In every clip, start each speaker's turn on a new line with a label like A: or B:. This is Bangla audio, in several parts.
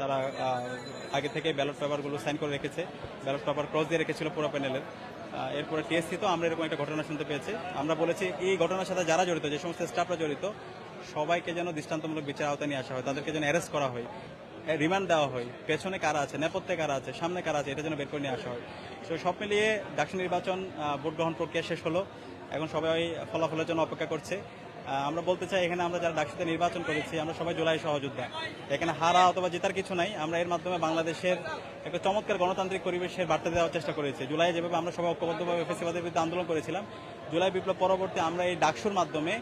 A: তারা আগে থেকে ব্যালট পেপারগুলো সাইন করে রেখেছে। ব্যালট পেপার ক্রস দিয়ে রেখেছিল পুরো প্যানেলের। এরপরে টিএসসি তো আমরা এরকম একটা ঘটনা শুনতে পেয়েছি। আমরা বলেছি, এই ঘটনার সাথে যারা জড়িত, যে সমস্ত স্টাফরা জড়িত, সবাইকে যেন দৃষ্টান্তমূলক বিচার আওতায় নিয়ে আসা হয়, তাদেরকে যেন অ্যারেস্ট করা হয় রিমান্ড দেওয়া হয়, পেছনে কারা আছে, নেপথ্যে কারা আছে, সামনে কারা আছে, এটা যেন বের করে নিয়ে আসা হয়। তো সব মিলিয়ে ডাকসু নির্বাচন ভোট গ্রহণ প্রক্রিয়া শেষ হলো। এখন সবাই ফলাফলের জন্য অপেক্ষা করছে। আমরা বলতে চাই এখানে আমরা যারা ডাকসিতে নির্বাচন করেছি, আমরা সবাই জুলাই সহযোদ্ধা। এখানে হারা অথবা জেতার কিছু নাই, আমরা এর মাধ্যমে বাংলাদেশের একটা চমৎকার গণতান্ত্রিক পরিবেশের বার্তা দেওয়ার চেষ্টা করেছি। জুলাই যেভাবে আমরা সবাই ঐক্যবদ্ধভাবে ফেসিবাদের বিরুদ্ধে আন্দোলন করেছিলাম, জুলাই বিপ্লব পরবর্তী আমরা এই ডাকসুর মাধ্যমে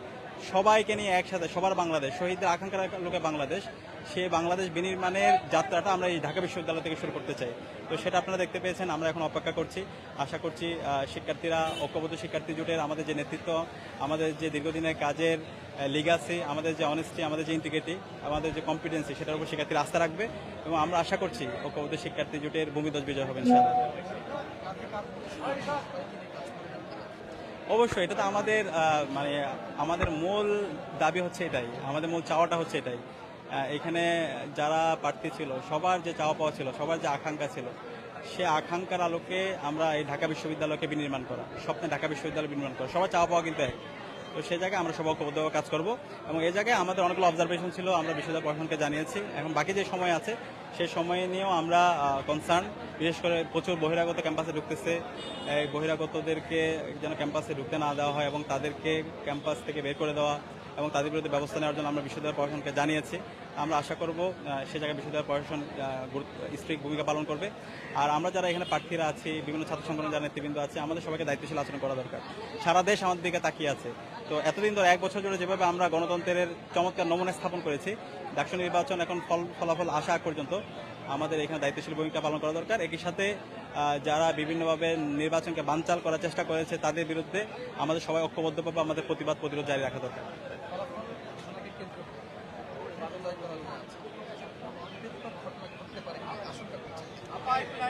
A: সবাইকে নিয়ে একসাথে, সবার বাংলাদেশ, শহীদদের আকাঙ্ক্ষার লোকে বাংলাদেশ, সে বাংলাদেশ বিনির্মাণের যাত্রাটা আমরা এই ঢাকা বিশ্ববিদ্যালয় থেকে শুরু করতে চাই। তো সেটা আপনারা দেখতে পেয়েছেন, আমরা এখন অপেক্ষা করছি। আশা করছি শিক্ষার্থীরা, ঐক্যবদ্ধ শিক্ষার্থী জোটের আমাদের যে নেতৃত্ব, আমাদের যে দীর্ঘদিনের কাজের লিগাসি আমাদের যে অনেস্টি আমাদের যে ইন্টিগ্রিটি আমাদের যে কম্পিটেন্সি সেটার উপর শিক্ষার্থীরা আস্থা রাখবে এবং আমরা আশা করছি ঐক্যবদ্ধ শিক্ষার্থী জোটের ভূমিধ্বজ বিজয় হবে, ইনশাআল্লাহ। অবশ্যই, এটা তো আমাদের মানে আমাদের মূল দাবি হচ্ছে এটাই, আমাদের মূল চাওয়াটা হচ্ছে এটাই। এখানে যারা প্রার্থী ছিল, সবার যে চাওয়া পাওয়া ছিল, সবার যে আকাঙ্ক্ষা ছিল, সে আকাঙ্ক্ষার আলোকে আমরা এই ঢাকা বিশ্ববিদ্যালয়কে বিনির্মাণ করা, স্বপ্নে ঢাকা বিশ্ববিদ্যালয় বিনির্মাণ করা, সবার চাওয়া পাওয়া কিন্তু তো সেই জায়গায় আমরা সবাই ঐক্যবদ্ধভাবে কাজ করব এবং এই জায়গায় আমাদের অনেকগুলো অবজারভেশন ছিল, আমরা বিশ্ববিদ্যালয় প্রশাসনকে জানিয়েছি। এখন বাকি যে সময় আছে সেই সময় নিয়েও আমরা কনসার্ন বিশেষ করে প্রচুর বহিরাগত ক্যাম্পাসে ঢুকতেছে। এই বহিরাগতদেরকে যেন ক্যাম্পাসে ঢুকতে না দেওয়া হয় এবং তাদেরকে ক্যাম্পাস থেকে বের করে দেওয়া এবং তাদের বিরুদ্ধে ব্যবস্থা নেওয়ার জন্য আমরা বিশ্ববিদ্যালয় প্রশাসনকে জানিয়েছি। আমরা আশা করব সে জায়গায় বিশ্ববিদ্যালয় প্রশাসন স্ট্রিক ভূমিকা পালন করবে। আর আমরা যারা এখানে প্রার্থীরা আছি, বিভিন্ন ছাত্র সংগঠন যারা নেতৃবৃন্দ আছে, আমাদের সবাইকে দায়িত্বশীল আচরণ করা দরকার। সারা দেশ আমাদের দিকে তাকিয়ে আছে। তো এতদিন ধরে এক বছর জুড়ে যেভাবে আমরা গণতন্ত্রের চমৎকার নমুনা স্থাপন করেছি, ডাকসু নির্বাচন এখন ফল, ফলাফল আসা পর্যন্ত আমাদের এখানে দায়িত্বশীল ভূমিকা পালন করা দরকার। একই সাথে যারা বিভিন্নভাবে নির্বাচনকে বানচাল করার চেষ্টা করেছে তাদের বিরুদ্ধে আমাদের সবাই ঐক্যবদ্ধভাবে আমাদের প্রতিবাদ প্রতিরোধ জারি রাখা দরকার।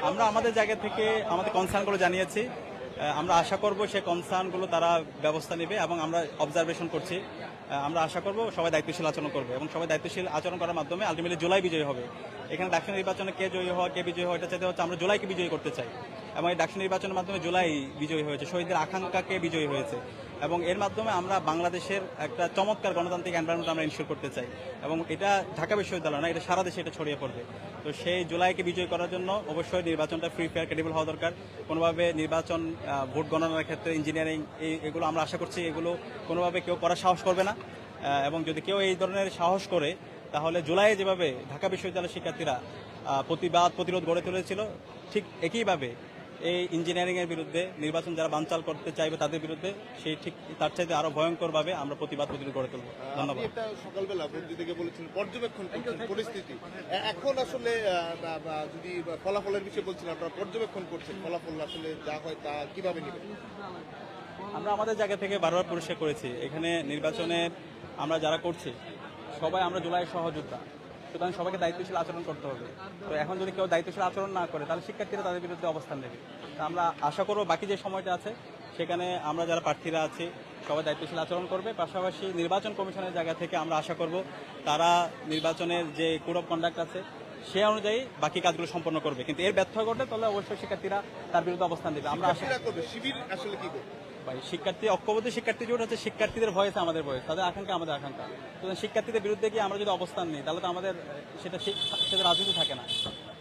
A: আমরা আমাদের জায়গা থেকে আমাদের কনসার্নগুলো জানিয়েছি। আমরা আশা করব সে কনসার্নগুলো তারা ব্যবস্থা নেবে এবং আমরা অবজারভেশন করছি। আমরা আশা করব সবাই দায়িত্বশীল আচরণ করবে এবং সবাই দায়িত্বশীল আচরণ করার মাধ্যমে আলটিমেটলি জুলাই বিজয়ী হবে। এখানে ডাকসু নির্বাচনে কে জয়ী হওয়া, কে বিজয়ী হওয়া, এটা চাইতে হচ্ছে আমরা জুলাইকে বিজয়ী করতে চাই। এবং এই ডাকসু নির্বাচনের মাধ্যমে জুলাই বিজয়ী হয়েছে। শহীদদের আকাঙ্ক্ষাকে বিজয়ী হয়েছে। এবং এর মাধ্যমে আমরা বাংলাদেশের একটা চমৎকার গণতান্ত্রিক এনভায়রনমেন্ট আমরা ইনশিওর করতে চাই। এবং এটা ঢাকা বিশ্ববিদ্যালয় না, এটা সারা দেশে এটা ছড়িয়ে পড়বে। তো সেই জুলাইকে বিজয় করার জন্য অবশ্যই নির্বাচনটা ফ্রি ফেয়ার ক্রেডিবল হওয়া দরকার। কোনোভাবে নির্বাচন ভোট গণনার ক্ষেত্রে ইঞ্জিনিয়ারিং এগুলো আমরা আশা করছি এগুলো কোনোভাবে কেউ করার সাহস করবে না। এবং যদি কেউ এই ধরনের সাহস করে, তাহলে জুলাইয়ে যেভাবে ঢাকা বিশ্ববিদ্যালয়ের শিক্ষার্থীরা প্রতিবাদ, প্রতিরোধ গড়ে তুলেছিল, ঠিক একইভাবে এই ইঞ্জিনিয়ারিংয়ের বিরুদ্ধে নির্বাচন যারা বানচাল করতে চাইবে তাদের বিরুদ্ধে সেই ঠিক তার চাইতে আরও ভয়ঙ্করভাবে আমরা প্রতিবাদ প্রতিরোধ গড়ে তুলব। ধন্যবাদ।
B: সকালবেলা বন্ধু থেকে বলেছেন পর্যবেক্ষণ করছেন পরিস্থিতি। এখন আসলে যদি ফলাফলের বিষয়ে বলছেন আপনারা পর্যবেক্ষণ করছেন ফলাফল আসলে যা হয় তা কীভাবে নেবেন?
A: আমরা আমাদের জায়গা থেকে বারবার পরিষ্কার করেছি এখানে নির্বাচনের আমরা যারা করছি সবাই আমরা জুলাই সহযোদ্ধা। সুতরাং সবাইকে দায়িত্বশীল আচরণ করতে হবে। তো এখন যদি কেউ দায়িত্বশীল আচরণ না করে, তাহলে শিক্ষার্থীরা তাদের বিরুদ্ধে অবস্থান নেবে। তা আমরা আশা করব বাকি যে সময়টা আছে, সেখানে আমরা যারা প্রার্থীরা আছি, সবাই দায়িত্বশীল আচরণ করবে। পাশাপাশি নির্বাচন কমিশনের জায়গা থেকে আমরা আশা করব তারা নির্বাচনের যে কোড অফ কন্ডাক্ট আছে, সে অনুযায়ী বাকি কাজগুলো সম্পন্ন করবে। কিন্তু এর ব্যর্থ ঘটলে তাহলে অবশ্যই শিক্ষার্থীরা তার বিরুদ্ধে অবস্থান নেবে। আমরা আশা
B: করবে, শিবির আসলে কি করবে?
A: ভাই। শিক্ষার্থী ঐক্যবদ্ধ শিক্ষার্থী জোট হচ্ছে শিক্ষার্থীদের ভয়েস আমাদের ভয়েস তাদের আকাঙ্ক্ষা আমাদের আকাঙ্ক্ষা। তো শিক্ষার্থীদের বিরুদ্ধে গিয়ে আমরা যদি অবস্থান নিই, তাহলে তো আমাদের, সেটা সেটা রাজনীতি থাকে না।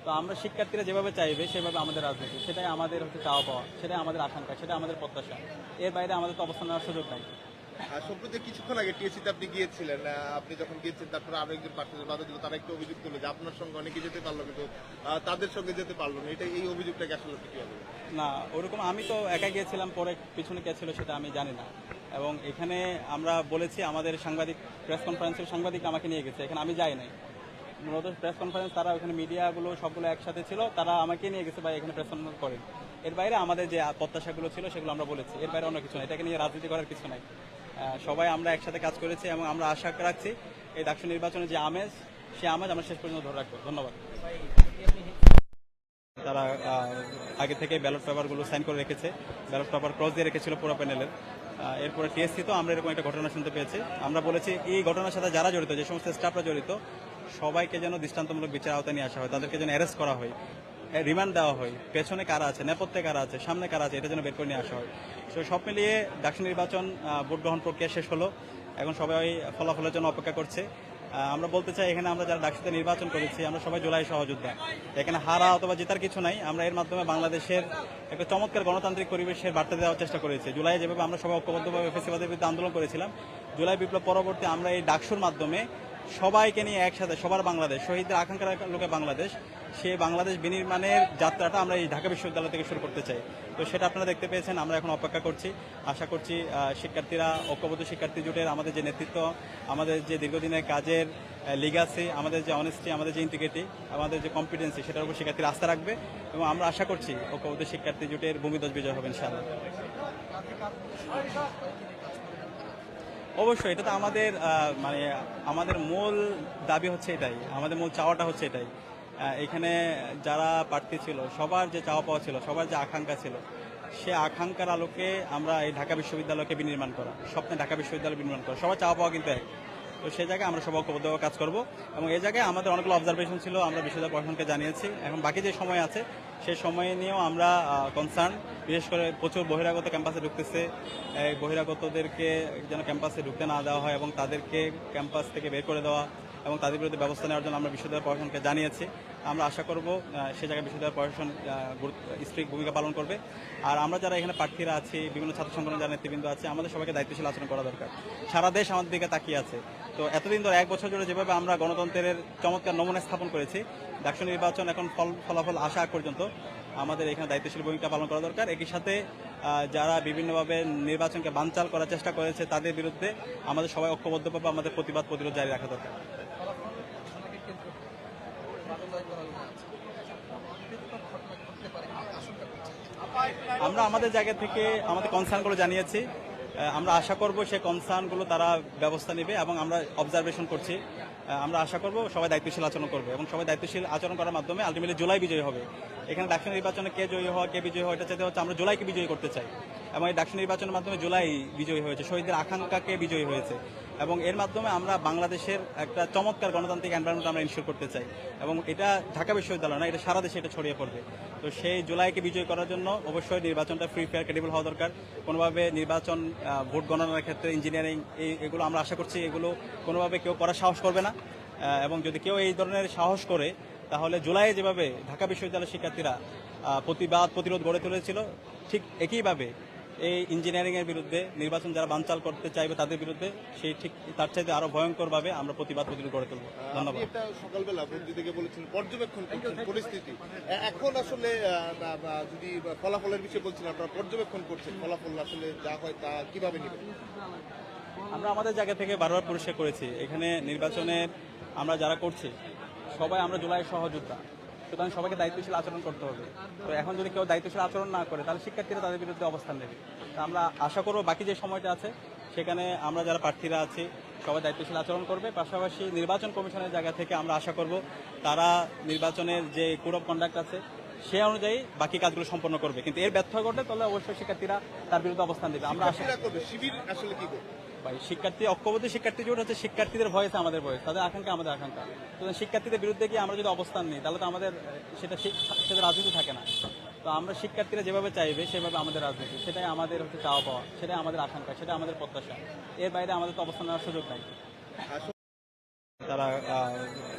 A: তো আমরা শিক্ষার্থীরা যেভাবে চাইবে, সেভাবে আমাদের রাজনীতি। সেটাই আমাদের হচ্ছে চাওয়া পাওয়া, সেটাই আমাদের আকাঙ্ক্ষা সেটা আমাদের প্রত্যাশা। এর বাইরে আমাদের তো অবস্থান নেওয়ার সুযোগ নাই।
B: সম্প্রতি কিছুক্ষণ আগে টিএসিতে আপনি গিয়েছিলেন আপনি যখন গিয়েছেন তারপরে আরও একজন প্রার্থীদের বাধা দিল, তারা একটু অভিযোগ তুলে যে আপনার সঙ্গে অনেকে যেতে পারল কিন্তু তাদের সঙ্গে যেতে পারল না। এটা, এই অভিযোগটাকে আসলে আপনি কীভাবে
A: না, ওরকম আমি তো একা গিয়েছিলাম, পরে পিছনে কে ছিল সেটা আমি জানি না। এবং এখানে আমরা বলেছি, আমাদের সাংবাদিক, প্রেস কনফারেন্সের সাংবাদিক আমাকে নিয়ে গেছে, এখানে আমি যাই নাই। মূলত প্রেস কনফারেন্স, তারা ওখানে মিডিয়াগুলো সবগুলো একসাথে ছিল, তারা আমাকে নিয়ে গেছে বা এখানে প্রেস কনফারেন্স করেন। এর বাইরে আমাদের যে প্রত্যাশাগুলো ছিল, সেগুলো আমরা বলেছি। এর বাইরে অন্য কিছু নাই, এটাকে নিয়ে রাজনীতি করার কিছু নাই। সবাই আমরা একসাথে কাজ করেছি এবং আমরা আশা রাখছি এই ডাকসু নির্বাচনের যে আমেজ সে আমেজ আমরা শেষ পর্যন্ত ধরে রাখব। ধন্যবাদ। তারা আগে থেকে ব্যালট পেপারগুলো সাইন করে রেখেছে। ব্যালট পেপার ক্রস দিয়ে রেখেছিল পুরো প্যানেলের। এরপরে টিএসসি তো আমরা এরকম একটা ঘটনা শুনতে পেয়েছি। আমরা বলেছি, এই ঘটনার সাথে যারা জড়িত, যে সমস্ত স্টাফরা জড়িত, সবাইকে যেন দৃষ্টান্তমূলক বিচার আওতায় নিয়ে আসা হয়, তাদেরকে যেন অ্যারেস্ট করা হয়। রিমান্ড দেওয়া হয়। পেছনে কারা আছে, নেপথ্যে কারা আছে, সামনে কারা আছে, এটা যেন বের করে নিয়ে আসা হয়। তো সব মিলিয়ে ডাকসু নির্বাচন ভোট গ্রহণ প্রক্রিয়া শেষ হলো। এখন সবাই ফলাফলের জন্য অপেক্ষা করছে। আমরা বলতে চাই, এখানে আমরা যারা ডাকসুতে নির্বাচন করেছি, আমরা সবাই জুলাই সহযোদ্ধা। এখানে হারা অথবা জেতার কিছু নাই। আমরা এর মাধ্যমে বাংলাদেশের একটা চমৎকার গণতান্ত্রিক পরিবেশের বার্তা দেওয়ার চেষ্টা করেছি। জুলাই যেভাবে আমরা সবাই ঐক্যবদ্ধভাবে ফেসিবাদের বিরুদ্ধে আন্দোলন করেছিলাম, জুলাই বিপ্লব পরবর্তী আমরা এই ডাকসুর মাধ্যমে সবাইকে নিয়ে একসাথে, সবার বাংলাদেশ, শহীদদের আকাঙ্ক্ষার লোকে বাংলাদেশ, সে বাংলাদেশ বিনির্মাণের যাত্রাটা আমরা এই ঢাকা বিশ্ববিদ্যালয় থেকে শুরু করতে চাই। তো সেটা আপনারা দেখতে পেয়েছেন, আমরা এখন অপেক্ষা করছি। আশা করছি শিক্ষার্থীরা, ঐক্যবদ্ধ শিক্ষার্থী জোটের আমাদের যে নেতৃত্ব, আমাদের যে দীর্ঘদিনের কাজের লিগাসি আমাদের যে অনেস্টি আমাদের যে ইন্টিগ্রিটি আমাদের যে কম্পিটেন্সি সেটার উপর শিক্ষার্থীরা আস্থা রাখবে এবং আমরা আশা করছি ঐক্যবদ্ধ শিক্ষার্থী জোটের ভূমিধ্বজ বিজয় হবে, ইনশাআল্লাহ। অবশ্যই, এটা তো আমাদের মানে আমাদের মূল দাবি হচ্ছে এটাই, আমাদের মূল চাওয়াটা হচ্ছে এটাই। এখানে যারা প্রার্থী ছিল, সবার যে চাওয়া পাওয়া ছিল, সবার যে আকাঙ্ক্ষা ছিল, সে আকাঙ্ক্ষার আলোকে আমরা এই ঢাকা বিশ্ববিদ্যালয়কে বিনির্মাণ করা, স্বপ্নে ঢাকা বিশ্ববিদ্যালয় বিনির্মাণ করা, সবার চাওয়া পাওয়া কিন্তু এক। তো সেই জায়গায় আমরা সবাই ঐক্যবদ্ধভাবে কাজ করব এবং এই জায়গায় আমাদের অনেকগুলো অবজারভেশন ছিল, আমরা বিশ্ববিদ্যালয় প্রশাসনকে জানিয়েছি, এখন বাকি যে সময় আছে সেই সময় নিয়েও আমরা কনসার্ন বিশেষ করে প্রচুর বহিরাগত ক্যাম্পাসে ঢুকতেছে। এই বহিরাগতদেরকে যেন ক্যাম্পাসে ঢুকতে না দেওয়া হয় এবং তাদেরকে ক্যাম্পাস থেকে বের করে দেওয়া এবং তাদের বিরুদ্ধে ব্যবস্থা নেওয়ার জন্য আমরা বিশ্ববিদ্যালয় প্রশাসনকে জানিয়েছি। আমরা আশা করব সে জায়গায় বিশ্ববিদ্যালয় প্রশাসন স্ট্রিক ভূমিকা পালন করবে। আর আমরা যারা এখানে প্রার্থীরা আছি, বিভিন্ন ছাত্র সংগঠন যারা নেতৃবৃন্দ আছে, আমাদের সবাইকে দায়িত্বশীল আচরণ করা দরকার। সারা দেশ আমাদের দিকে তাকিয়ে আছে। তো এতদিন ধরে এক বছর জুড়ে যেভাবে আমরা গণতন্ত্রের চমৎকার নমুনা স্থাপন করেছি, ডাকসু নির্বাচন এখন ফল, ফলাফল আসা পর্যন্ত আমাদের এখানে দায়িত্বশীল ভূমিকা পালন করা দরকার। একই সাথে যারা বিভিন্নভাবে নির্বাচনকে বানচাল করার চেষ্টা করেছে তাদের বিরুদ্ধে আমাদের সবাই ঐক্যবদ্ধভাবে আমাদের প্রতিবাদ প্রতিরোধ জারি রাখা দরকার। আমরা আমাদের জায়গা থেকে আমাদের কনসার্নগুলো জানিয়েছি। আমরা আশা করব সেই কনসার্নগুলো তারা ব্যবস্থা নেবে এবং আমরা অবজারভেশন করছি। আমরা আশা করব সবাই দায়িত্বশীল আচরণ করবে এবং সবাই দায়িত্বশীল আচরণ করার মাধ্যমে আলটিমেটলি জুলাই বিজয়ী হবে। এখানে ডাকসু নির্বাচনে কে জয়ী হওয়া, কে বিজয়ী হওয়া, এটা চাইতে হচ্ছে আমরা জুলাইকে বিজয়ী করতে চাই। এবং এই ডাকসু নির্বাচনের মাধ্যমে জুলাই বিজয়ী হয়েছে, শহীদদের আকাঙ্ক্ষাকে বিজয়ী হয়েছে। এবং এর মাধ্যমে আমরা বাংলাদেশের একটা চমৎকার গণতান্ত্রিক এনভায়রনমেন্ট আমরা ইনশিওর করতে চাই। এবং এটা ঢাকা বিশ্ববিদ্যালয় না, এটা সারা দেশে এটা ছড়িয়ে পড়বে। তো সেই জুলাইকে বিজয় করার জন্য অবশ্যই নির্বাচনটা ফ্রি ফেয়ার ক্রেডিবল হওয়া দরকার। কোনোভাবে নির্বাচন ভোট গণনার ক্ষেত্রে ইঞ্জিনিয়ারিং এই, এগুলো আমরা আশা করছি এগুলো কোনোভাবে কেউ করার সাহস করবে না। এবং যদি কেউ এই ধরনের সাহস করে, তাহলে জুলাইয়ে যেভাবে ঢাকা বিশ্ববিদ্যালয়ের শিক্ষার্থীরা প্রতিবাদ, প্রতিরোধ গড়ে তুলেছিল, ঠিক একইভাবে এই ইঞ্জিনিয়ারিংয়ের বিরুদ্ধে নির্বাচন যারা বানচাল করতে চাইবে তাদের বিরুদ্ধে সেই ঠিক তার চাইতে আরও ভয়ঙ্কর ভাবে আমরা প্রতিবাদ প্রতিরোধ গড়ে তুলব। ধন্যবাদ।
B: সকালবেলা বন্ধু থেকে বলেছেন পর্যবেক্ষণ পরিস্থিতি। এখন আসলে যদি ফলাফলের বিষয়ে বলছেন আপনারা পর্যবেক্ষণ করছেন ফলাফল আসলে যা হয় তা কীভাবে নেবেন?
A: আমরা আমাদের জায়গা থেকে বারবার পরিষ্কার করেছি এখানে নির্বাচনে আমরা যারা করছি সবাই আমরা জুলাই সহযোদ্ধা। সুতরাং সবাইকে দায়িত্বশীল আচরণ করতে হবে। তো এখন যদি কেউ দায়িত্বশীল আচরণ না করে, তাহলে শিক্ষার্থীরা তাদের বিরুদ্ধে অবস্থান নেবে। তো আমরা আশা করব বাকি যে সময়টা আছে, সেখানে আমরা যারা প্রার্থীরা আছি, সবাই দায়িত্বশীল আচরণ করবে। পাশাপাশি নির্বাচন কমিশনের জায়গা থেকে আমরা আশা করব তারা নির্বাচনের যে কোড অফ কন্ডাক্ট আছে, সে অনুযায়ী বাকি কাজগুলো সম্পন্ন করবে। কিন্তু এর ব্যর্থ ঘটলে তাহলে অবশ্যই শিক্ষার্থীরা তার বিরুদ্ধে অবস্থান দেবে আমরা আশা
B: শিবির আসলে কি করবে?
A: ভাই শিক্ষার্থী, ঐক্যবদ্ধ শিক্ষার্থী জোট হচ্ছে শিক্ষার্থীদের ভয়েস আমাদের ভয়েস তাদের আকাঙ্ক্ষা, আমাদের আকাঙ্ক্ষা। তো শিক্ষার্থীদের বিরুদ্ধে গিয়ে আমরা যদি অবস্থান নিই, তাহলে তো আমাদের, সেটা সেটা রাজনীতি থাকে না। তো আমরা শিক্ষার্থীরা যেভাবে চাইবে, সেভাবে আমাদের রাজনীতি। সেটাই আমাদের হচ্ছে চাওয়া পাওয়া, সেটাই আমাদের আকাঙ্ক্ষা, সেটাই আমাদের প্রত্যাশা। এর বাইরে আমাদের তো অবস্থান নেওয়ার সুযোগ নাই। তারা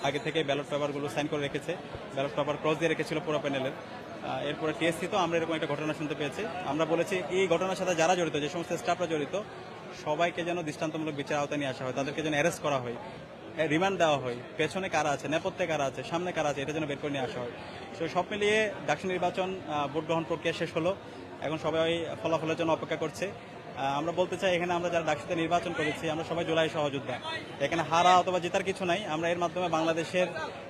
A: আগে থেকে ব্যালট পেপারগুলো সাইন করে রেখেছে। ব্যালট পেপার ক্রস দিয়ে রেখেছিল পুরো প্যানেলের এরপরে টিএসসি তো আমরা এরকম একটা ঘটনা শুনতে পেয়েছি। আমরা বলেছি, এই ঘটনার সাথে যারা জড়িত, যে সমস্ত স্টাফরা জড়িত সবাইকে যেন দৃষ্টান্তমূলক বিচার আওতায় নিয়ে আসা হয়, তাদেরকে যেন অ্যারেস্ট করা হয় রিমান্ড দেওয়া হয়, পেছনে কারা আছে, নেপথ্যে কারা আছে, সামনে কারা আছে, এটা যেন বের করে নিয়ে আসা হয়। সো সব মিলিয়ে ডাকসু নির্বাচন ভোট গ্রহণ প্রক্রিয়া শেষ হলো। এখন সবাই ফলাফলের জন্য অপেক্ষা করছে। আমরা বলতে চাই এখানে আমরা যারা ডাকসুতে নির্বাচন করেছি, আমরা সবাই জুলাই সহযোদ্ধা। এখানে হারা অথবা জেতার কিছু নাই, আমরা এর মাধ্যমে বাংলাদেশের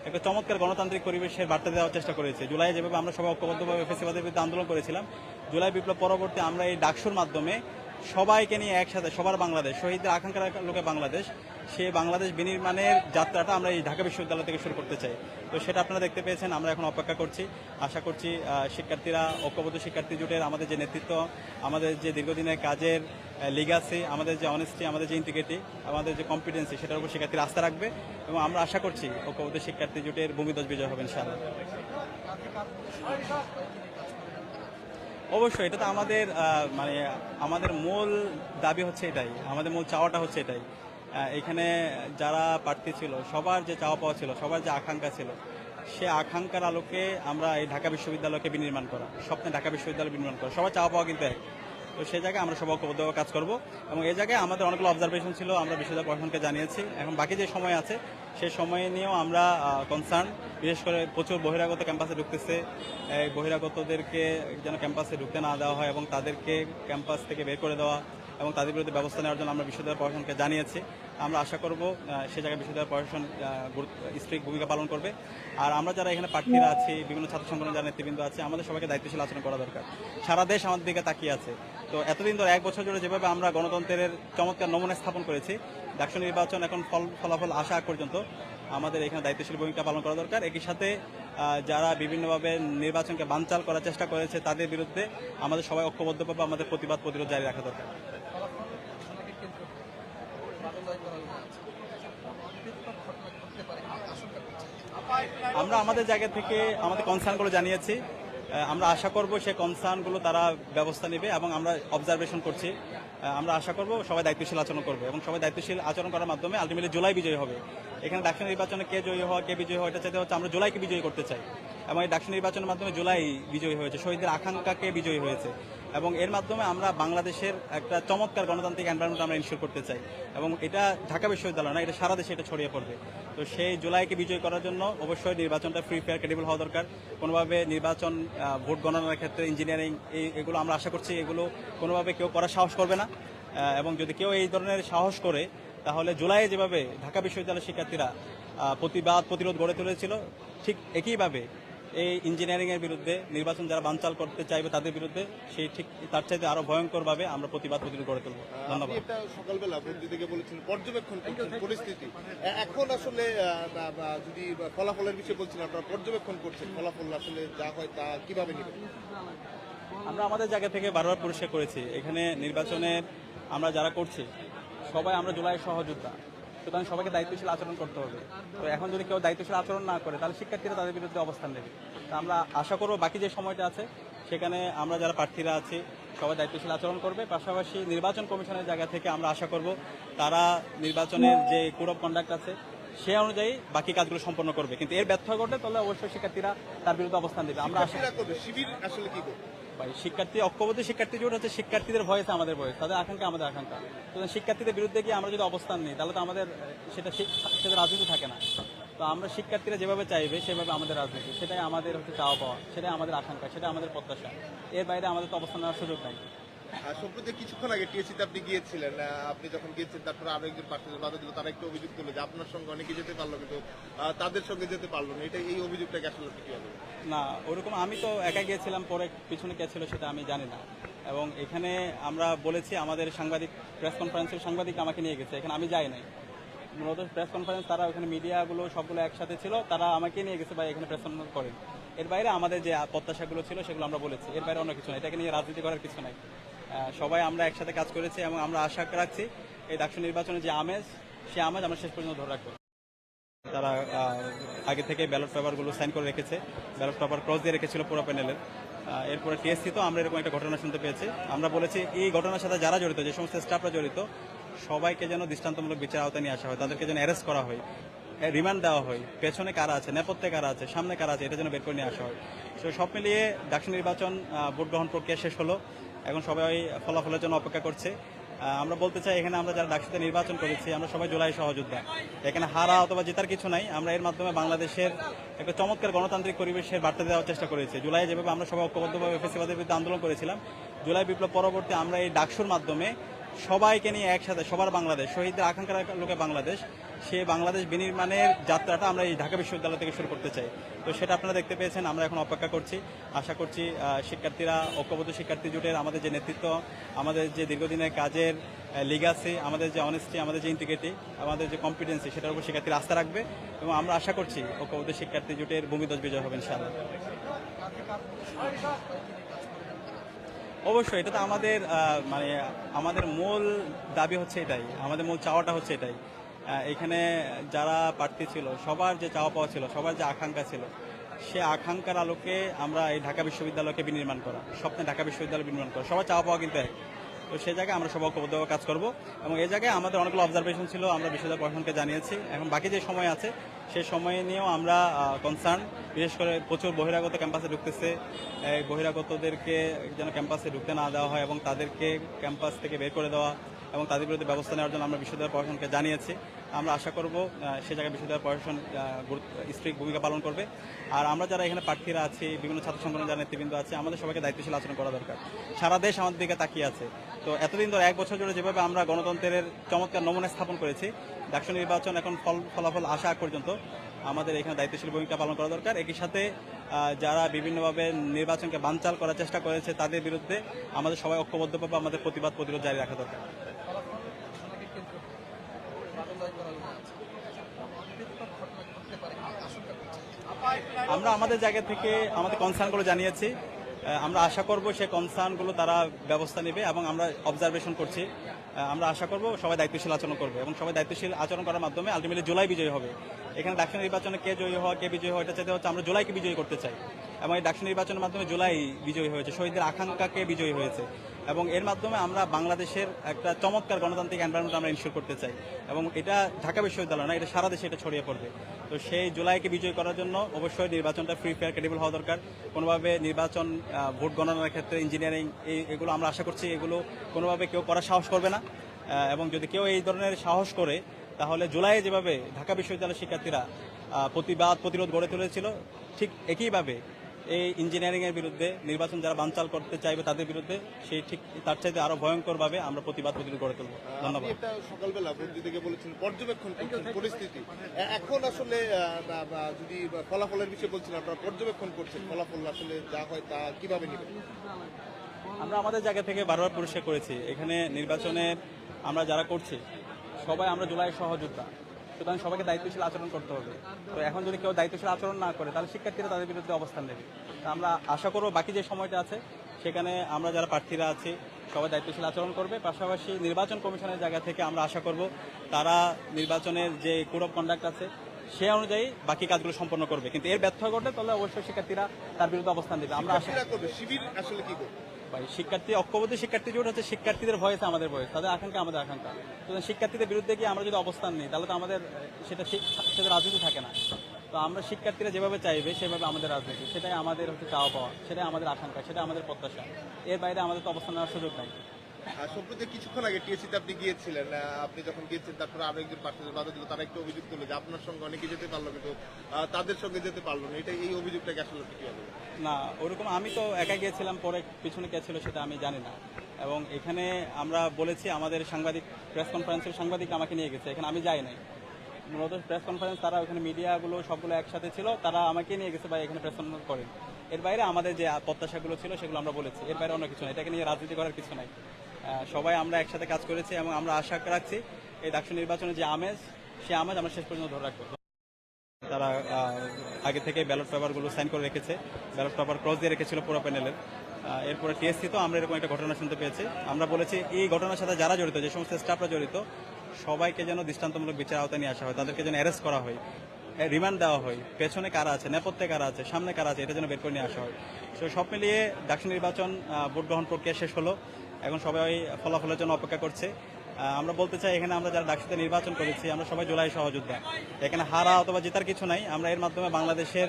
A: একটা চমৎকার গণতান্ত্রিক পরিবেশের বার্তা দেওয়ার চেষ্টা করেছি। জুলাই যেভাবে আমরা সবাই ঐক্যবদ্ধভাবে ফেসিবাদের বিরুদ্ধে আন্দোলন করেছিলাম, জুলাই বিপ্লব পরবর্তী আমরা এই ডাকসুর মাধ্যমে সবাইকে নিয়ে একসাথে, সবার বাংলাদেশ, শহীদদের আকাঙ্ক্ষার লোকে বাংলাদেশ, সে বাংলাদেশ বিনির্মাণের যাত্রাটা আমরা এই ঢাকা বিশ্ববিদ্যালয় থেকে শুরু করতে চাই। তো সেটা আপনারা দেখতে পেয়েছেন, আমরা এখন অপেক্ষা করছি। আশা করছি শিক্ষার্থীরা, ঐক্যবদ্ধ শিক্ষার্থী জোটের আমাদের যে নেতৃত্ব, আমাদের যে দীর্ঘদিনের কাজের লিগাসি আমাদের যে অনেস্টি আমাদের যে ইন্টিগ্রিটি আমাদের যে কম্পিটেন্সি সেটার উপর শিক্ষার্থীরা আস্থা রাখবে এবং আমরা আশা করছি ঐক্যবদ্ধ শিক্ষার্থী জোটের ভূমিদশ বিজয় হবে, ইনশাআল্লাহ। অবশ্যই, এটা তো আমাদের মানে আমাদের মূল দাবি হচ্ছে এটাই, আমাদের মূল চাওয়াটা হচ্ছে এটাই। এখানে যারা প্রার্থী ছিল, সবার যে চাওয়া পাওয়া ছিল, সবার যে আকাঙ্ক্ষা ছিল, সে আকাঙ্ক্ষার আলোকে আমরা এই ঢাকা বিশ্ববিদ্যালয়কে বিনির্মাণ করা, স্বপ্নে ঢাকা বিশ্ববিদ্যালয় বিনির্মাণ করা, সবার চাওয়া পাওয়া কিন্তু এক। তো সেই জায়গায় আমরা সব ঐক্যবদ্ধভাবে কাজ করব এবং এই জায়গায় আমাদের অনেকগুলো অবজারভেশন ছিল, আমরা বিশ্ববিদ্যালয় প্রশাসনকে জানিয়েছি। এখন বাকি যে সময় আছে সেই সময়ে নিয়েও আমরা কনসার্ন বিশেষ করে প্রচুর বহিরাগত ক্যাম্পাসে ঢুকতেছে। এই বহিরাগতদেরকে যেন ক্যাম্পাসে ঢুকতে না দেওয়া হয় এবং তাদেরকে ক্যাম্পাস থেকে বের করে দেওয়া এবং তাদের বিরুদ্ধে ব্যবস্থা নেওয়ার জন্য আমরা বিশ্ববিদ্যালয় প্রশাসনকে জানিয়েছি। আমরা আশা করব সে জায়গায় বিশ্ববিদ্যালয় প্রশাসন স্ট্রিক ভূমিকা পালন করবে। আর আমরা যারা এখানে প্রার্থীরা আছি, বিভিন্ন ছাত্র সংগঠন যারা নেতৃবৃন্দ আছে, আমাদের সবাইকে দায়িত্বশীল আচরণ করা দরকার। সারা দেশ আমাদের দিকে তাকিয়ে আছে। তো এতদিন ধরে এক বছর জুড়ে যেভাবে আমরা গণতন্ত্রের চমৎকার নমুনা স্থাপন করেছি, ডাকসু নির্বাচন এখন ফল, ফলাফল আসা পর্যন্ত আমাদের এখানে দায়িত্বশীল ভূমিকা পালন করা দরকার। একই সাথে যারা বিভিন্নভাবে নির্বাচনকে বানচাল করার চেষ্টা করেছে তাদের বিরুদ্ধে আমাদের সবাই ঐক্যবদ্ধভাবে আমাদের প্রতিবাদ প্রতিরোধ জারি রাখা দরকার। আমরা আমাদের জায়গা থেকে আমাদের কনসার্নগুলো জানিয়েছি। আমরা আশা করব সে কনসার্নগুলো তারা ব্যবস্থা নেবে এবং আমরা অবজারভেশন করছি। আমরা আশা করব সবাই দায়িত্বশীল আচরণ করবে এবং সবাই দায়িত্বশীল আচরণ করার মাধ্যমে আলটিমেটলি জুলাই বিজয়ী হবে। এখানে ডাকসু নির্বাচনে কে জয়ী হওয়া, কে বিজয়ী হওয়া এটা চাইতে হচ্ছে আমরা জুলাইকে বিজয়ী করতে চাই। এবং এই ডাকসু নির্বাচনের মাধ্যমে জুলাই বিজয়ী হয়েছে, শহীদদের আকাঙ্ক্ষাকে বিজয়ী হয়েছে। এবং এর মাধ্যমে আমরা বাংলাদেশের একটা চমৎকার গণতান্ত্রিক এনভায়রনমেন্ট আমরা ইনশিওর করতে চাই। এবং এটা ঢাকা বিশ্ববিদ্যালয় না, এটা সারা দেশে এটা ছড়িয়ে পড়বে। তো সেই জুলাইকে বিজয় করার জন্য অবশ্যই নির্বাচনটা ফ্রি ফেয়ার ক্রেডিবল হওয়া দরকার। কোনোভাবে নির্বাচন ভোট গণনার ক্ষেত্রে ইঞ্জিনিয়ারিং এই, এগুলো আমরা আশা করছি এগুলো কোনোভাবে কেউ করার সাহস করবে না। এবং যদি কেউ এই ধরনের সাহস করে, তাহলে জুলাইয়ে যেভাবে ঢাকা বিশ্ববিদ্যালয়ের শিক্ষার্থীরা প্রতিবাদ, প্রতিরোধ গড়ে তুলেছিল, ঠিক একইভাবে এই ইঞ্জিনিয়ারিং এর বিরুদ্ধে নির্বাচন যারা বানচাল করতে চাইবে তাদের বিরুদ্ধে সেই ঠিক তার চাইতে আরও ভয়ঙ্কর ভাবে আমরা প্রতিবাদ প্রতিরোধ গড়ে তুলব। ধন্যবাদ।
B: সকালবেলা বন্ধু থেকে বলেছেন পর্যবেক্ষণ করছেন পরিস্থিতি। এখন আসলে যদি ফলাফলের বিষয়ে বলছেন আপনারা পর্যবেক্ষণ করছেন ফলাফল আসলে যা হয় তা কীভাবে নেবেন?
A: আমরা আমাদের জায়গা থেকে বারবার পরিষ্কার করেছি এখানে নির্বাচনে আমরা যারা করছি সবাই আমরা জুলাই সহযোদ্ধা। সুতরাং সবাইকে দায়িত্বশীল আচরণ করতে হবে। তো এখন যদি কেউ দায়িত্বশীল আচরণ না করে, তাহলে শিক্ষার্থীরা তাদের বিরুদ্ধে অবস্থান নেবে। তা আমরা আশা করব বাকি যে সময়টা আছে, সেখানে আমরা যারা প্রার্থীরা আছি, সবাই দায়িত্বশীল আচরণ করবে। পাশাপাশি নির্বাচন কমিশনের জায়গা থেকে আমরা আশা করব তারা নির্বাচনের যে কোড অফ কন্ডাক্ট আছে, সে অনুযায়ী বাকি কাজগুলো সম্পন্ন করবে। কিন্তু এর ব্যর্থ ঘটে তাহলে অবশ্যই শিক্ষার্থীরা তার বিরুদ্ধে অবস্থান দেবে আমরা আশা
B: শিবির আসলে কি করবে?
A: শিক্ষার্থী ঐক্যবদ্ধ শিক্ষার্থী জোট হচ্ছে শিক্ষার্থীদের ভয়েস আমাদের ভয়েস, তাদের আকাঙ্ক্ষা আমাদের আকাঙ্ক্ষা। তো শিক্ষার্থীদের বিরুদ্ধে গিয়ে আমরা যদি অবস্থান নিই, তাহলে তো আমাদের সেটা সেটা রাজনীতি থাকে না। তো আমরা শিক্ষার্থীরা যেভাবে চাইবে, সেভাবে আমাদের রাজনীতি। সেটাই আমাদের হচ্ছে চাওয়া পাওয়া, সেটাই আমাদের আকাঙ্ক্ষা সেটা আমাদের প্রত্যাশা। এর বাইরে আমাদের তো অবস্থান নেওয়ার সুযোগ নাই।
B: সম্প্রতি কিছুক্ষণ আগে টিএসসিতে আপনি গিয়েছিলেন আপনি যখন গিয়েছেন, তারপরে আরও একজন প্রার্থীদের বাধা দিল, তারা একটু অভিযোগ করল যে আপনার সঙ্গে অনেকে যেতে পারল কিন্তু তাদের সঙ্গে যেতে পারল না। এটা, এই অভিযোগটাকে আসলে আপনি কীভাবে
A: না, ওরকম আমি তো একা গিয়েছিলাম, পরে পিছনে কে ছিল সেটা আমি জানি না। এবং এখানে আমরা বলেছি, আমাদের সাংবাদিক, প্রেস কনফারেন্সের সাংবাদিক আমাকে নিয়ে গেছে, এখানে আমি যাই নাই। মূলত প্রেস কনফারেন্স, তারা ওখানে মিডিয়াগুলো সবগুলো একসাথে ছিল, তারা আমাকে নিয়ে গেছে বা এখানে প্রেস কনফারেন্স করেন। এর বাইরে আমাদের যে প্রত্যাশাগুলো ছিল, সেগুলো আমরা বলেছি। এর বাইরে অন্য কিছু নাই, এটাকে নিয়ে রাজনীতি করার কিছু নাই। সবাই আমরা একসাথে কাজ করেছি এবং আমরা আশা রাখছি এই ডাকসু নির্বাচনে যে আমেজ, সে আমেজ আমরা শেষ পর্যন্ত ধরে রাখব। তারা আগে থেকে ব্যালট পেপারগুলো সাইন করে রেখেছে। ব্যালট পেপার ক্রস দিয়ে রেখেছিল পুরো প্যানেলের এরপরে টিএসসি তো আমরা এরকম একটা ঘটনা শুনতে পেয়েছি। আমরা বলেছি, এই ঘটনার সাথে যারা জড়িত, যে সমস্ত স্টাফরা জড়িত, সবাইকে যেন দৃষ্টান্তমূলক বিচার আওতায় নিয়ে আসা হয়। তাদেরকে যেন অ্যারেস্ট করা হয় রিমান্ড দেওয়া হয়। পেছনে কারা আছে, নেপথ্যে কারা আছে, সামনে কারা আছে, এটা যেন বের করে নিয়ে আসা হয়। তো সব মিলিয়ে ডাকসু নির্বাচন ভোট গ্রহণ প্রক্রিয়া শেষ হলো। এখন সবাই ফলাফলের জন্য অপেক্ষা করছে। আমরা বলতে চাই এখানে আমরা যারা ডাকসিতে নির্বাচন করেছি, আমরা সবাই জুলাই সহযোদ্ধা। এখানে হারা অথবা জেতার কিছু নাই, আমরা এর মাধ্যমে বাংলাদেশের একটা চমৎকার গণতান্ত্রিক পরিবেশের বার্তা দেওয়ার চেষ্টা করেছি। জুলাই যেভাবে আমরা সবাই ঐক্যবদ্ধভাবে ফেসিবাদের বিরুদ্ধে আন্দোলন করেছিলাম, জুলাই বিপ্লব পরবর্তী আমরা এই ডাকসুর মাধ্যমে সবাইকে নিয়ে একসাথে, সবার বাংলাদেশ, শহীদদের আকাঙ্ক্ষার লোকে বাংলাদেশ সে বাংলাদেশ বিনির্মাণের যাত্রাটা আমরা এই ঢাকা বিশ্ববিদ্যালয় থেকে শুরু করতে চাই। তো সেটা আপনারা দেখতে পেয়েছেন, আমরা এখন অপেক্ষা করছি, আশা করছি শিক্ষার্থীরা, ঐক্যবদ্ধ শিক্ষার্থী জোটের আমাদের যে নেতৃত্ব, আমাদের যে দীর্ঘদিনের কাজের লিগাসি আমাদের যে অনেস্টি আমাদের যে ইন্টিগ্রিটি আমাদের যে কম্পিটেন্সি সেটার উপর শিক্ষার্থীরা আস্থা রাখবে এবং আমরা আশা করছি ঐক্যবদ্ধ শিক্ষার্থী জোটের ভূমিদশ বিজয় হবে, ইনশাআল্লাহ। অবশ্যই, এটা তো আমাদের মানে আমাদের মূল দাবি হচ্ছে এটাই, আমাদের মূল চাওয়াটা হচ্ছে এটাই। এখানে যারা প্রার্থী ছিল, সবার যে চাওয়া পাওয়া ছিল, সবার যে আকাঙ্ক্ষা ছিল, সে আকাঙ্ক্ষার আলোকে আমরা এই ঢাকা বিশ্ববিদ্যালয়কে বিনির্মাণ করা, স্বপ্নে ঢাকা বিশ্ববিদ্যালয় বিনির্মাণ করা, সবার চাওয়া পাওয়া কিন্তু এক। তো সেই জায়গায় আমরা সবাই ঐক্যবদ্ধভাবে কাজ করব এবং এই জায়গায় আমাদের অনেকগুলো অবজারভেশন ছিল, আমরা বিশ্ববিদ্যালয় প্রশাসনকে জানিয়েছি, এখন বাকি যে সময় আছে সেই সময় নিয়েও আমরা কনসার্ন বিশেষ করে প্রচুর বহিরাগত ক্যাম্পাসে ঢুকতেছে। বহিরাগতদেরকে যেন ক্যাম্পাসে ঢুকতে না দেওয়া হয় এবং তাদেরকে ক্যাম্পাস থেকে বের করে দেওয়া এবং তাদের বিরুদ্ধে ব্যবস্থা নেওয়ার জন্য আমরা বিশ্ববিদ্যালয় প্রশাসনকে জানিয়েছি। আমরা আশা করব সে জায়গায় বিশ্ববিদ্যালয় প্রশাসন স্ট্রিক্ট ভূমিকা পালন করবে। আর আমরা যারা এখানে প্রার্থীরা আছি, বিভিন্ন ছাত্র সংগঠনের যারা নেতৃবৃন্দ আছে, আমাদের সবাইকে দায়িত্বশীল আচরণ করা দরকার। সারা দেশ আমাদের দিকে তাকিয়ে আছে। তো এতদিন ধরে এক বছর জুড়ে যেভাবে আমরা গণতন্ত্রের চমৎকার নমুনা স্থাপন করেছি, ডাকসু নির্বাচন এখন ফল, ফলাফল আসা পর্যন্ত আমাদের এখানে দায়িত্বশীল ভূমিকা পালন করা দরকার। একই সাথে যারা বিভিন্নভাবে নির্বাচনকে বানচাল করার চেষ্টা করেছে, তাদের বিরুদ্ধে আমাদের সবাই ঐক্যবদ্ধভাবে আমাদের প্রতিবাদ প্রতিরোধ জারি রাখা দরকার। আমরা আমাদের জায়গা থেকে আমাদের কনসার্নগুলো জানিয়েছি। আমরা আশা করব সেই কনসার্নগুলো তারা ব্যবস্থা নেবে এবং আমরা অবজারভেশন করছি। আমরা আশা করব সবাই দায়িত্বশীল আচরণ করবে এবং সবাই দায়িত্বশীল আচরণ করার মাধ্যমে আলটিমেটলি জুলাই বিজয়ী হবে। এখানে ডাকসু নির্বাচনে কে জয়ী হওয়া, কে বিজয়ী হওয়া, এটা চাইতে হচ্ছে আমরা জুলাইকে বিজয়ী করতে চাই। এবং এই ডাকসু নির্বাচনের মাধ্যমে জুলাই বিজয়ী হয়েছে, শহীদদের আকাঙ্ক্ষাকে বিজয়ী হয়েছে। এবং এর মাধ্যমে আমরা বাংলাদেশের একটা চমৎকার গণতান্ত্রিক এনভায়রনমেন্ট আমরা ইনশিওর করতে চাই। এবং এটা ঢাকা বিশ্ববিদ্যালয় না, এটা সারা দেশে এটা ছড়িয়ে পড়বে। তো সেই জুলাইকে বিজয় করার জন্য অবশ্যই নির্বাচনটা ফ্রি ফেয়ার ক্রেডিবল হওয়া দরকার। কোনোভাবে নির্বাচন ভোট গণনার ক্ষেত্রে ইঞ্জিনিয়ারিং এই, এগুলো আমরা আশা করছি এগুলো কোনোভাবে কেউ করার সাহস করবে না। এবং যদি কেউ এই ধরনের সাহস করে, তাহলে জুলাইয়ে যেভাবে ঢাকা বিশ্ববিদ্যালয়ের শিক্ষার্থীরা প্রতিবাদ, প্রতিরোধ গড়ে তুলেছিল, ঠিক একইভাবে এই ইঞ্জিনিয়ারিং এর বিরুদ্ধে নির্বাচন যারা বানচাল করতে চাইবে তাদের বিরুদ্ধে সেই ঠিক তার চাইতে আরও ভয়ঙ্কর ভাবে আমরা প্রতিবাদ প্রতিরোধ গড়ে তুলব। ধন্যবাদ।
B: সকালবেলা থেকে বলেছেন পর্যবেক্ষণ করছেন পরিস্থিতি। এখন আসলে যদি ফলাফলের বিষয়ে বলছেন আপনারা পর্যবেক্ষণ করছেন ফলাফল আসলে যা হয় তা কীভাবে নেবেন?
A: আমরা আমাদের জায়গা থেকে বারবার পরিষ্কার করেছি এখানে নির্বাচনের আমরা যারা করছি সবাই আমরা জুলাই সহযোদ্ধা। সুতরাং সবাইকে দায়িত্বশীল আচরণ করতে হবে। তো এখন যদি কেউ দায়িত্বশীল আচরণ না করে, তাহলে শিক্ষার্থীরা তাদের বিরুদ্ধে অবস্থান নেবে। তো আমরা আশা করব বাকি যে সময়টা আছে, সেখানে আমরা যারা প্রার্থীরা আছি, সবাই দায়িত্বশীল আচরণ করবে। পাশাপাশি নির্বাচন কমিশনের জায়গা থেকে আমরা আশা করব তারা নির্বাচনের যে কোড অফ কন্ডাক্ট আছে, সে অনুযায়ী বাকি কাজগুলো সম্পন্ন করবে। কিন্তু এর ব্যর্থ ঘটলে তাহলে অবশ্যই শিক্ষার্থীরা তার বিরুদ্ধে অবস্থান দেবে আমরা আশা
B: করবে, শিবির আসলে কি করবে?
A: শিক্ষার্থী, ঐক্যবদ্ধ শিক্ষার্থী জোট হচ্ছে শিক্ষার্থীদের ভয়েস আমাদের ভয়েস তাদের আকাঙ্ক্ষা আমাদের আকাঙ্ক্ষা। শিক্ষার্থীদের বিরুদ্ধে গিয়ে আমরা যদি অবস্থান নিই, তাহলে তো আমাদের, সেটা সেটা রাজনীতি থাকে না। তো আমরা শিক্ষার্থীরা যেভাবে চাইবে, সেভাবে আমাদের রাজনীতি। সেটাই আমাদের হচ্ছে চাওয়া পাওয়া, সেটাই আমাদের আকাঙ্ক্ষা সেটা আমাদের প্রত্যাশা। এর বাইরে আমাদের তো অবস্থান নেওয়ার সুযোগ নাই।
B: সম্প্রতি কিছুক্ষণ আগে টিএসসিতে আপনি গিয়েছিলেন আপনি যখন গিয়েছেন, তারপরে আরও একজন প্রার্থীদের বাধা দিল, তারা একটু অভিযোগ করল যে আপনার সঙ্গে অনেকে যেতে পারল কিন্তু তাদের সঙ্গে যেতে পারল না, এটা, এই অভিযোগটাকে আসলে আপনি কীভাবে
A: না, ওরকম আমি তো একা গিয়েছিলাম, পরে পিছনে কে ছিল সেটা আমি জানি না। এবং এখানে আমরা বলেছি, আমাদের সাংবাদিক, প্রেস কনফারেন্সের সাংবাদিক আমাকে নিয়ে গেছে, এখানে আমি যাই নাই। মূলত প্রেস কনফারেন্স, তারা ওখানে মিডিয়াগুলো সবগুলো একসাথে ছিল, তারা আমাকে নিয়ে গেছে বা এখানে প্রেস কনফারেন্স করেন। এর বাইরে আমাদের যে প্রত্যাশাগুলো ছিল, সেগুলো আমরা বলেছি। এর বাইরে অন্য কিছু নাই, এটাকে নিয়ে রাজনীতি করার কিছু নাই। সবাই আমরা একসাথে কাজ করেছি এবং আমরা আশা রাখছি এই ডাকসু নির্বাচনে যে আমেজ, সে আমেজ আমরা শেষ পর্যন্ত ধরে রাখব। তারা আগে থেকে ব্যালট পেপারগুলো সাইন করে রেখেছে। ব্যালট পেপার ক্রস দিয়ে রেখেছিল পুরো প্যানেলের। এরপরে টিএসসি তো আমরা এরকম একটা ঘটনা শুনতে পেয়েছি। আমরা বলেছি, এই ঘটনার সাথে যারা জড়িত, যে সমস্ত স্টাফরা জড়িত, সবাইকে যেন দৃষ্টান্তমূলক বিচার আওতায় নিয়ে আসা হয়। তাদেরকে যেন অ্যারেস্ট করা হয় রিমান্ড দেওয়া হয়। পেছনে কারা আছে, নেপথ্যে কারা আছে, সামনে কারা আছে, এটা যেন বের করে নিয়ে আসা হয়। তো সব মিলিয়ে ডাকসু নির্বাচন ভোট গ্রহণ প্রক্রিয়া শেষ হলো। এখন সবাই ফলাফলের জন্য অপেক্ষা করছে। আমরা বলতে চাই এখানে আমরা যারা ডাকসুতে নির্বাচন করেছি, আমরা সবাই জুলাই সহযোদ্ধা। এখানে হারা অথবা জেতার কিছু নাই, আমরা এর মাধ্যমে বাংলাদেশের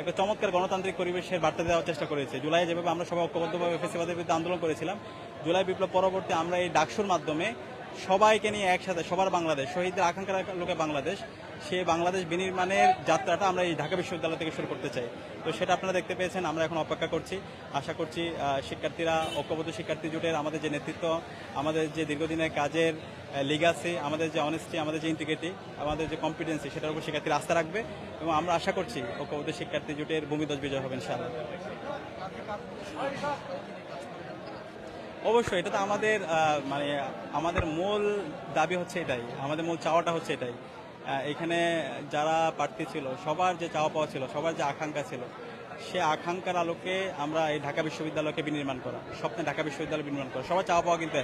A: একটা চমৎকার গণতান্ত্রিক পরিবেশের বার্তা দেওয়ার চেষ্টা করেছি। জুলাই যেভাবে আমরা সবাই ঐক্যবদ্ধভাবে ফেসিবাদের বিরুদ্ধে আন্দোলন করেছিলাম, জুলাই বিপ্লব পরবর্তী আমরা এই ডাকসুর মাধ্যমে সবাইকে নিয়ে একসাথে, সবার বাংলাদেশ, শহীদদের আকাঙ্ক্ষার লোকে বাংলাদেশ, সে বাংলাদেশ বিনির্মাণের যাত্রাটা আমরা এই ঢাকা বিশ্ববিদ্যালয় থেকে শুরু করতে চাই। তো সেটা আপনারা দেখতে পেয়েছেন, আমরা এখন অপেক্ষা করছি। আশা করছি শিক্ষার্থীরা, ঐক্যবদ্ধ শিক্ষার্থী জোটের আমাদের যে নেতৃত্ব, আমাদের যে দীর্ঘদিনের কাজের লিগাসি আমাদের যে অনেস্টি আমাদের যে ইন্টিগ্রিটি আমাদের যে কম্পিটেন্সি সেটার উপর শিক্ষার্থীরা আস্থা রাখবে এবং আমরা আশা করছি ঐক্যবদ্ধ শিক্ষার্থী জোটের ভূমিধ্বজ বিজয় হবে, ইনশাআল্লাহ। অবশ্যই, এটা তো আমাদের মানে আমাদের মূল দাবি হচ্ছে এটাই, আমাদের মূল চাওয়াটা হচ্ছে এটাই। এখানে যারা প্রার্থী ছিল, সবার যে চাওয়া পাওয়া ছিল, সবার যে আকাঙ্ক্ষা ছিল, সে আকাঙ্ক্ষার আলোকে আমরা এই ঢাকা বিশ্ববিদ্যালয়কে বিনির্মাণ করা, স্বপ্নে ঢাকা বিশ্ববিদ্যালয় বিনির্মাণ করা, সবার চাওয়া পাওয়া কিন্তু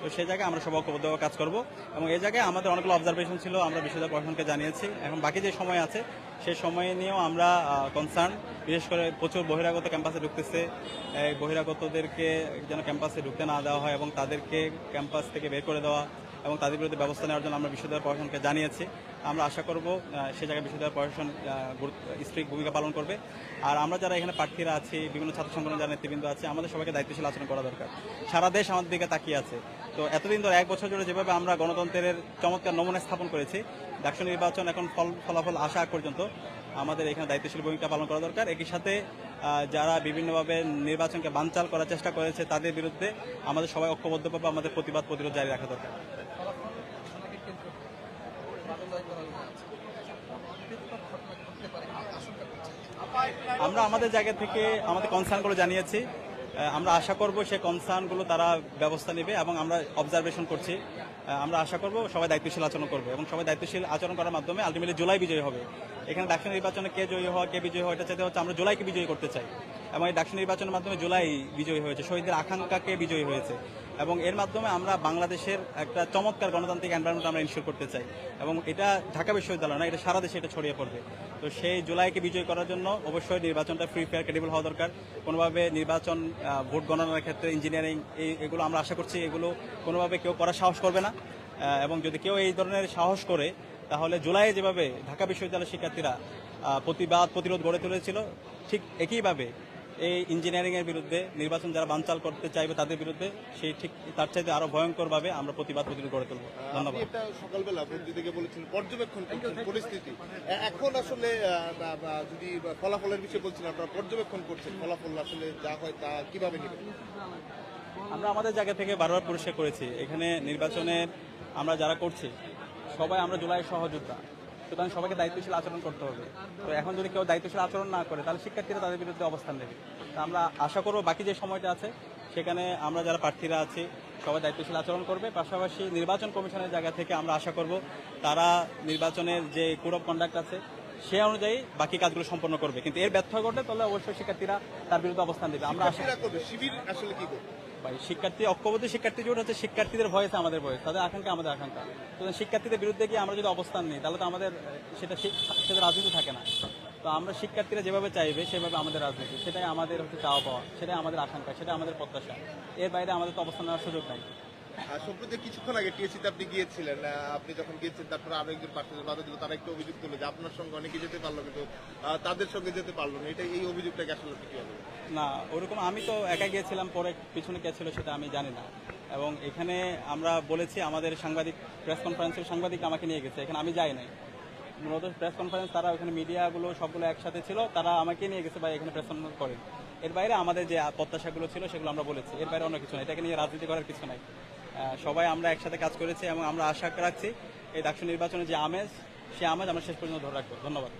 A: তো সেই জায়গায় আমরা সব ঐক্যবদ্ধভাবে কাজ করব এবং এই জায়গায় আমাদের অনেকগুলো অবজারভেশন ছিল, আমরা বিশ্ববিদ্যালয় প্রশাসনকে জানিয়েছি। এখন বাকি যে সময় আছে সেই সময় নিয়েও আমরা কনসার্ন বিশেষ করে প্রচুর বহিরাগত ক্যাম্পাসে ঢুকতেছে। বহিরাগতদেরকে যেন ক্যাম্পাসে ঢুকতে না দেওয়া হয় এবং তাদেরকে ক্যাম্পাস থেকে বের করে দেওয়া এবং তাদের বিরুদ্ধে ব্যবস্থা নেওয়ার জন্য আমরা বিশ্ববিদ্যালয় প্রশাসনকে জানিয়েছি। আমরা আশা করব সে জায়গায় বিশ্ববিদ্যালয় প্রশাসন স্ট্রিক ভূমিকা পালন করবে। আর আমরা যারা এখানে প্রার্থীরা আছি, বিভিন্ন ছাত্র সংগঠন যারা নেতৃবৃন্দ আছে, আমাদের সবাইকে দায়িত্বশীল আচরণ করা দরকার। সারা দেশ আমাদের দিকে তাকিয়ে আছে। তো এতদিন ধরে এক বছর জুড়ে যেভাবে আমরা গণতন্ত্রের চমৎকার নমুনা স্থাপন করেছি, ডাকসু নির্বাচন এখন ফল, ফলাফল আসা পর্যন্ত আমাদের এখানে দায়িত্বশীল ভূমিকা পালন করা দরকার। একই সাথে যারা বিভিন্নভাবে নির্বাচনকে বানচাল করার চেষ্টা করেছে তাদের বিরুদ্ধে আমাদের সবাই ঐক্যবদ্ধভাবে আমাদের প্রতিবাদ প্রতিরোধ জারি রাখা দরকার। আমরা আমাদের জায়গা থেকে আমাদের কনসার্নগুলো জানিয়েছি। আমরা আশা করব সে কনসার্নগুলো তারা ব্যবস্থা নেবে এবং আমরা অবজারভেশন করছি। আমরা আশা করব সবাই দায়িত্বশীল আচরণ করবে এবং সবাই দায়িত্বশীল আচরণ করার মাধ্যমে আলটিমেটলি জুলাই বিজয়ী হবে। এখানে ডাকসু নির্বাচনে কে জয়ী হওয়া, কে বিজয়ী হওয়া, এটা চাইতে হচ্ছে আমরা জুলাইকে বিজয়ী করতে চাই। এবং এই ডাকসু নির্বাচনের মাধ্যমে জুলাই বিজয়ী হয়েছে, শহীদদের আকাঙ্ক্ষাকে বিজয়ী হয়েছে। এবং এর মাধ্যমে আমরা বাংলাদেশের একটা চমৎকার গণতান্ত্রিক এনভায়রনমেন্ট আমরা ইনশিওর করতে চাই। এবং এটা ঢাকা বিশ্ববিদ্যালয় না, এটা সারা দেশে এটা ছড়িয়ে পড়বে। তো সেই জুলাইকে বিজয় করার জন্য অবশ্যই নির্বাচনটা ফ্রি ফেয়ার ক্রেডিবল হওয়া দরকার। কোনোভাবে নির্বাচন ভোট গণনার ক্ষেত্রে ইঞ্জিনিয়ারিং এই, এগুলো আমরা আশা করছি এগুলো কোনোভাবে কেউ করার সাহস করবে না। এবং যদি কেউ এই ধরনের সাহস করে, তাহলে জুলাইয়ে যেভাবে ঢাকা বিশ্ববিদ্যালয়ের শিক্ষার্থীরা প্রতিবাদ, প্রতিরোধ গড়ে তুলেছিল, ঠিক একইভাবে এই ইঞ্জিনিয়ারিং এর বিরুদ্ধে নির্বাচন যারা বানচাল করতে চাইবে তাদের বিরুদ্ধে সেই ঠিক তার চাইতে আরও ভয়ঙ্কর ভাবে আমরা প্রতিবাদ প্রতিরোধ গড়ে তুলব। ধন্যবাদ।
B: সকালবেলা থেকে বলেছেন পর্যবেক্ষণ করছেন পরিস্থিতি। এখন আসলে যদি ফলাফলের বিষয়ে বলছেন আপনারা পর্যবেক্ষণ করছেন ফলাফল আসলে যা হয় তা কীভাবে নেবেন?
A: আমরা আমাদের জায়গা থেকে বারবার পরিষ্কার করেছি এখানে নির্বাচনে আমরা যারা করছি সবাই আমরা জুলাই সহযোদ্ধা। সুতরাং সবাইকে দায়িত্বশীল আচরণ করতে হবে। তো এখন যদি কেউ দায়িত্বশীল আচরণ না করে, তাহলে শিক্ষার্থীরা তাদের বিরুদ্ধে অবস্থান নেবে। তো আমরা আশা করব বাকি যে সময়টা আছে, সেখানে আমরা যারা প্রার্থীরা আছি, সবাই দায়িত্বশীল আচরণ করবে। পাশাপাশি নির্বাচন কমিশনের জায়গা থেকে আমরা আশা করব, তারা নির্বাচনের যে কোড অফ কন্ডাক্ট আছে সে অনুযায়ী বাকি কাজগুলো সম্পন্ন করবে। কিন্তু এর ব্যর্থ ঘটে তাহলে অবশ্যই শিক্ষার্থীরা তার বিরুদ্ধে অবস্থান দেবে। আমরা আশা
B: শিবির আসলে কি করবে?
A: ভাই শিক্ষার্থী ঐক্যবদ্ধ শিক্ষার্থী জোট হচ্ছে শিক্ষার্থীদের ভয়েস আমাদের ভয়েস। তাদের আকাঙ্ক্ষা আমাদের আকাঙ্ক্ষা। তো শিক্ষার্থীদের বিরুদ্ধে গিয়ে আমরা যদি অবস্থান নিই তাহলে তো আমাদের সেটা সেটা রাজনীতি থাকে না। তো আমরা শিক্ষার্থীরা যেভাবে চাইবে সেভাবে আমাদের রাজনীতি। সেটাই আমাদের হচ্ছে চাওয়া পাওয়া সেটাই আমাদের আকাঙ্ক্ষা সেটাই আমাদের প্রত্যাশা। এর বাইরে আমাদের তো অবস্থান নেওয়ার সুযোগ নাই।
B: সম্প্রতি কিছুক্ষণ আগে টিএসিতে আপনি গিয়েছিলেন আপনি যখন গিয়েছেন, তারপরে আরও একজন প্রার্থীদের বাধা দিল, তারা একটু অভিযোগ তুলে যে আপনার সঙ্গে অনেকে যেতে পারল কিন্তু তাদের সঙ্গে যেতে পারল না। এটা, এই আসলে আপনি কীভাবে দেখেন?
A: না, ওরকম আমি তো একা গিয়েছিলাম, পরে পিছনে কে ছিল সেটা আমি জানি না। এবং এখানে আমরা বলেছি, আমাদের সাংবাদিক, প্রেস কনফারেন্সের সাংবাদিক আমাকে নিয়ে গেছে, এখানে আমি যাই নাই। মূলত প্রেস কনফারেন্স, তারা ওখানে মিডিয়াগুলো সবগুলো একসাথে ছিল, তারা আমাকে নিয়ে গেছে বা এখানে প্রেস কনফারেন্স করেন। এর বাইরে আমাদের যে প্রত্যাশাগুলো ছিল, সেগুলো আমরা বলেছি। এর বাইরে অন্য কিছু নাই, এটাকে নিয়ে রাজনীতি করার কিছু নাই। সবাই আমরা একসাথে কাজ করেছি এবং আমরা আশা রাখছি এই ডাকসু নির্বাচনে যে আমেজ, সে আমেজ আমরা শেষ পর্যন্ত ধরে রাখব। ধন্যবাদ।